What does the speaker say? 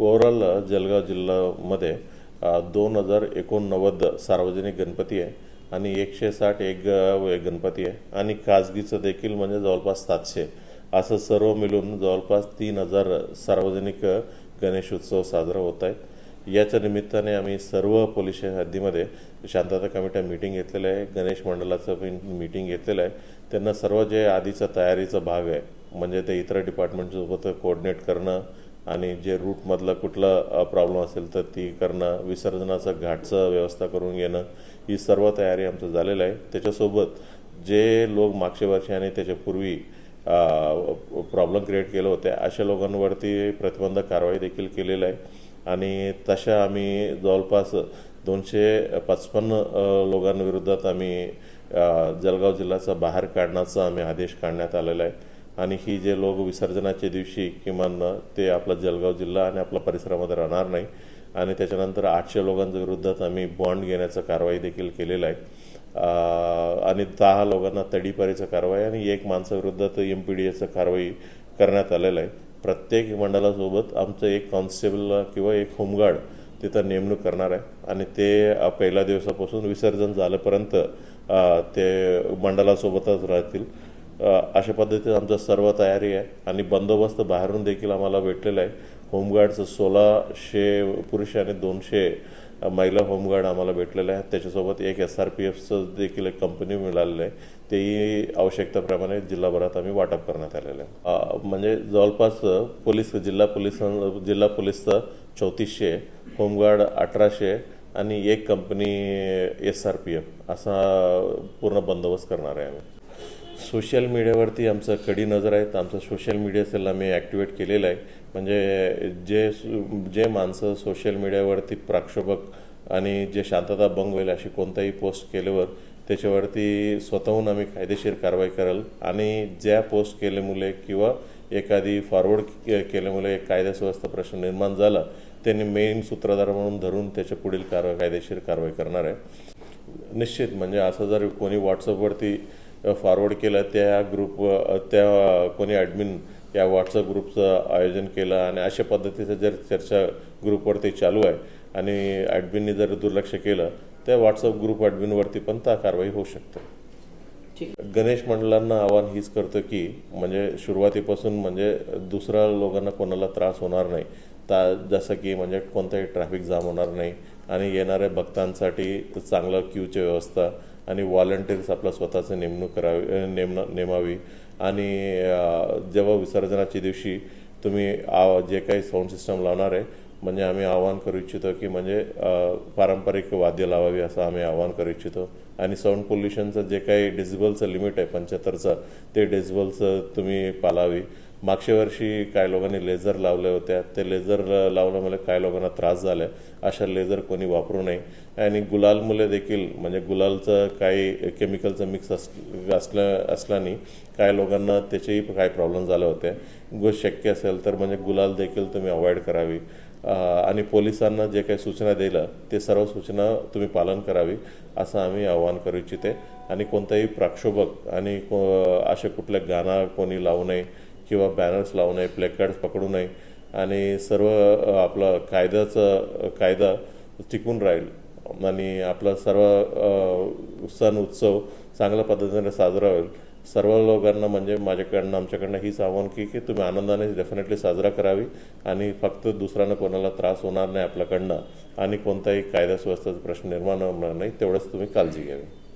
Overall Jalgaon जिल्ह्यामध्ये दोन हजार एकोणनव्वद सार्वजनिक गणपती आहे आणि एकशे साठ एक गणपती आहे आणि खाजगीचं देखील म्हणजे जवळपास सातशे. असं सर्व मिळून जवळपास तीन हजार सार्वजनिक गणेश उत्सव साजरा होत आहेत. याच्या निमित्ताने आम्ही सर्व पोलीस हद्दीमध्ये शांतता कमिट्या मीटिंग घेतलेलं आहे गणेश मंडळाचं पण मीटिंग घेतलेलं आहे. त्यांना सर्व जे आधीचा तयारीचा भाग आहे म्हणजे ते इतर डिपार्टमेंटसोबत कोऑर्डिनेट करणं आणि जे रूटमधलं कुठलं प्रॉब्लेम असेल तर ती करणं विसर्जनाचं घाटचं व्यवस्था करून घेणं ही सर्व तयारी आमचं झालेलं आहे. त्याच्यासोबत जे लोक मागच्या वर्षी आणि त्याच्यापूर्वी प्रॉब्लेम क्रिएट केले होते अशा लोकांवरती प्रतिबंधक कारवाई देखील केलेलं आहे. आणि तशा आम्ही जवळपास दोनशे पचपन्न लोकांविरोधात आम्ही जळगाव जिल्ह्याचा बाहेर काढण्याचा आम्ही आदेश काढण्यात आलेला आहे. आणि ही जे लोक विसर्जनाच्या दिवशी किमान ते आपला जळगाव जिल्हा आणि आपल्या परिसरामध्ये राहणार नाही. आणि त्याच्यानंतर आठशे लोकांच्या विरुद्धात आम्ही बॉन्ड घेण्याचं कारवाई देखील केलेलं आहे. आणि दहा लोकांना तडीपारीचं कारवाई आणि एक माणसाविरुद्धात एम पी डी एचं कारवाई करण्यात आलेलं आहे. प्रत्येक मंडळासोबत आमचं एक कॉन्स्टेबल किंवा एक होमगार्ड तिथं नेमणूक करणार आहे. आणि ते पहिल्या दिवसापासून विसर्जन झाल्यापर्यंत ते मंडळासोबतच राहतील. अशा पद्धतीत आमचं सर्व तयारी आहे आणि बंदोबस्त बाहेरून देखील आम्हाला भेटलेला आहे. होमगार्डचं सोळाशे पुरुष आणि दोनशे महिला होमगार्ड आम्हाला भेटलेलं आहे त्याच्यासोबत एक एस आर पी एफचं देखील एक कंपनी मिळालेलं आहे. तेही आवश्यकतेप्रमाणे जिल्हाभरात आम्ही वाटप करण्यात आलेलं आहे. म्हणजे जवळपास पोलीस जिल्हा पोलीस जिल्हा पोलीसचं चौतीसशे होमगार्ड अठराशे आणि एक company S R P F असा पूर्ण बंदोबस्त करणार आहे आम्ही. सोशल मीडियावरती आमचं कडी नजर आहे तर आमचं सोशल मीडिया सेल आम्ही ॲक्टिवेट केलेलं आहे. म्हणजे जे जे माणसं सोशल मीडियावरती प्राक्षोभक आणि जे शांतता भंग होईल अशी कोणताही पोस्ट केल्यावर त्याच्यावरती स्वतःहून आम्ही कायदेशीर कारवाई कराल. आणि ज्या पोस्ट केल्यामुळे किंवा एखादी फॉरवर्ड केल्यामुळे एक कायदा सुव्यवस्था प्रश्न निर्माण झाला त्यांनी मेन सूत्रधार म्हणून धरून त्याच्या पुढील कारवाई कायदेशीर कारवाई करणार आहे. निश्चित म्हणजे असं जर कोणी व्हॉट्सअपवरती फॉरवर्ड केलं त्या ग्रुप त्या कोणी ॲडमिन या व्हॉट्सअप ग्रुपचं आयोजन केलं आणि अशा पद्धतीचं जर चर्चा ग्रुपवरती चालू आहे आणि ॲडमिननी जर दुर्लक्ष केलं त्या व्हॉट्सअप ग्रुप ॲडमिनवरती पण त्या कारवाई होऊ शकते. ठीक. गणेश मंडळांना आव्हान हीच करतं की म्हणजे सुरुवातीपासून म्हणजे दुसऱ्या लोकांना कोणाला त्रास होणार नाही. ता जसं की म्हणजे कोणताही ट्रॅफिक जाम होणार नाही. आणि येणाऱ्या भक्तांसाठी चांगलं क्यूची व्यवस्था आणि व्हॉलंटियर्स आपला स्वतःचं नेमणूक करावी नेमणं नेमावी. आणि जेव्हा विसर्जनाच्या दिवशी तुम्ही आ जे काही साऊंड सिस्टम लावणार आहे म्हणजे आम्ही आवाहन करू इच्छितो की म्हणजे पारंपरिक वाद्य लावावी असं आम्ही आवाहन करू इच्छितो. आणि साऊंड पोल्युशनचं जे काही डेसिबलचं लिमिट आहे पंच्याहत्तरचं ते डेसिबलचं तुम्ही पालावी. मागच्या वर्षी काही लोकांनी लेझर लावल्या होत्या. ते लेझर लावल्यामुळे म्हणजे काही लोकांना त्रास झाला अशा लेझर कोणी वापरू नये. आणि गुलालमुळे देखील म्हणजे गुलालचं काही केमिकलचं मिक्स अस असल्या असल्याने काही लोकांना त्याचेही काही प्रॉब्लेम झाले होते. गो शक्य असेल तर म्हणजे गुलाल देखील तुम्ही अवॉइड करावी. आणि पोलिसांना जे काही सूचना दिलं ते सर्व सूचना तुम्ही पालन करावी असं आम्ही आवाहन करू इच्छिते. आणि कोणताही प्रक्षोभक आणि को- असे कुठल्या गाणं कोणी लावू नये किंवा बॅनर्स लावू नये प्लेकार्ड्स पकडू नये आणि सर्व आपलं कायद्याचं कायदा टिकून राहील आणि आपला सर्व सण उत्सव चांगल्या पद्धतीने साजरा होईल. सर्व लोकांना म्हणजे माझ्याकडनं आमच्याकडनं हीच आव्हान की की तुम्ही आनंदाने डेफिनेटली साजरा करावी आणि फक्त दुसऱ्यानं कोणाला त्रास होणार नाही आपल्याकडनं आणि कोणताही कायदा सुव्यवस्थेचा प्रश्न निर्माण होणार नाही तेवढंच तुम्ही काळजी घ्यावी.